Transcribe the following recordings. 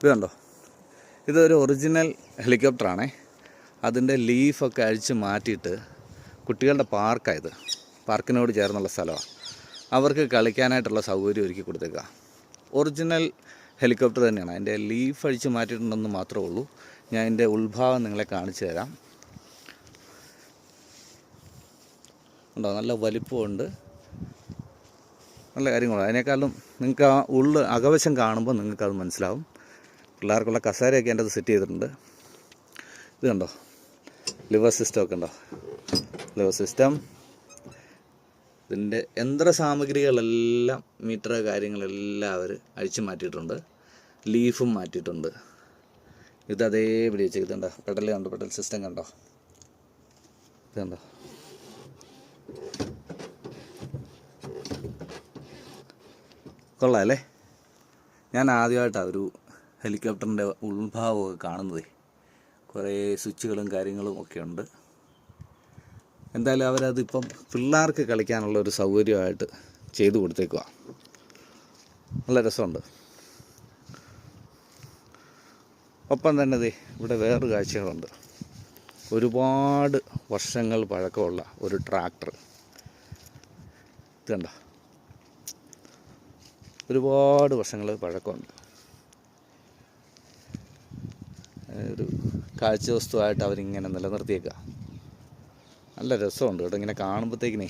ഇത് കണ്ടോ? ഇതൊരു ഒറിജിനൽ ഹെലികോപ്റ്ററാണേ അതിന്റെ ലീഫൊക്കെ അഴിച്ച് മാറ്റിയിട്ട് കുട്ടികളുടെ പാർക്കായത് പാർക്കിനോട് ചേർന്നുള്ള സ്ഥലമാണ് അവർക്ക് കളിക്കാനായിട്ടുള്ള സൗകര്യം ഒരുക്കി കൊടുത്തേക്കുക ഒറിജിനൽ ഹെലികോപ്റ്റർ തന്നെയാണ്. അതിന്റെ ലീഫ് അഴിച്ച് മാറ്റിയിട്ടുണ്ടെന്ന് മാത്രമേ ഉള്ളൂ. ഞാൻ അതിന്റെ ഉൾഭാഗം നിങ്ങളെ കാണിച്ചു തരാം. ഉണ്ടോ നല്ല വലിപ്പമുണ്ട്. നല്ല കാര്യങ്ങളാണ് അതിനേക്കാളും നിങ്ങൾക്ക് ആ ഉള്ളു അകവശം കാണുമ്പോൾ നിങ്ങൾക്കത് മനസ്സിലാവും. പിള്ളേർക്കുള്ള കസേരയൊക്കെ എന്റെ അത് സെറ്റ് ചെയ്തിട്ടുണ്ട്. ഇത് കണ്ടോ? ലിവർ സിസ്റ്റം ഒക്കെ ഉണ്ടോ? Lever system. ഇതിന്റെ യന്ത്ര സാമഗ്രികളെല്ലാം മീറ്റർ കാര്യങ്ങളെല്ലാം അവർ അഴിച്ചു മാറ്റിയിട്ടുണ്ട്. ലീഫും മാറ്റിയിട്ടുണ്ട്. ഇത് അതേപടി വെച്ചിട്ടുണ്ടോ പെഡൽ കണ്ടോ? പെഡൽ സിസ്റ്റം കണ്ടോ? ഇത് കണ്ടോ? കൊള്ളാം അല്ലേ? ഞാൻ ആദ്യമായിട്ടാണ് ഒരു ഹെലികോപ്റ്ററിന്റെ ഉൾഭാവമൊക്കെ കാണുന്നത് കുറേ സ്വിച്ചുകളും കാര്യങ്ങളും ഒക്കെ ഉണ്ട് എന്തായാലും അവരതിപ്പം പിള്ളേർക്ക് കളിക്കാനുള്ള ഒരു സൗകര്യമായിട്ട് ചെയ്തു കൊടുത്തേക്കുക നല്ല രസമുണ്ട്. ഒപ്പം തന്നെ ദേ ഇവിടെ വേറൊരു കാഴ്ചകളുണ്ട്. ഒരുപാട് വർഷങ്ങൾ പഴക്കമുള്ള ഒരു ട്രാക്ടർ. ഇത് കണ്ടോ? ഒരുപാട് വർഷങ്ങൾ പഴക്കമുണ്ട്. ഒരു കാഴ്ച വസ്തുവായിട്ട് അവരിങ്ങനെ നിലനിർത്തിയേക്കുക നല്ല രസമുണ്ട് കേട്ടോ ഇങ്ങനെ കാണുമ്പോഴത്തേക്കിനേ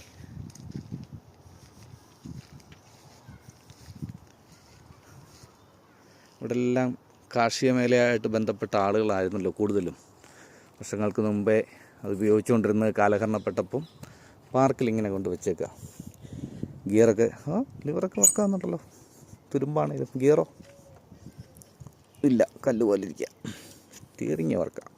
ഇവിടെ എല്ലാം കാർഷിക മേഖലയായിട്ട് ബന്ധപ്പെട്ട ആളുകളായിരുന്നല്ലോ കൂടുതലും. വർഷങ്ങൾക്ക് മുമ്പേ അത് ഉപയോഗിച്ചുകൊണ്ടിരുന്നത് കാലഹരണപ്പെട്ടപ്പം പാർക്കിൽ ഇങ്ങനെ കൊണ്ട് വെച്ചേക്കുക ഗിയറൊക്കെ ആ ലിവറൊക്കെ വർക്കാകുന്നുണ്ടല്ലോ തുരുമ്പാണേലും ഗിയറോ? ഇല്ല കല്ല് പോലെ ഇരിക്കുക കൊള്ളാം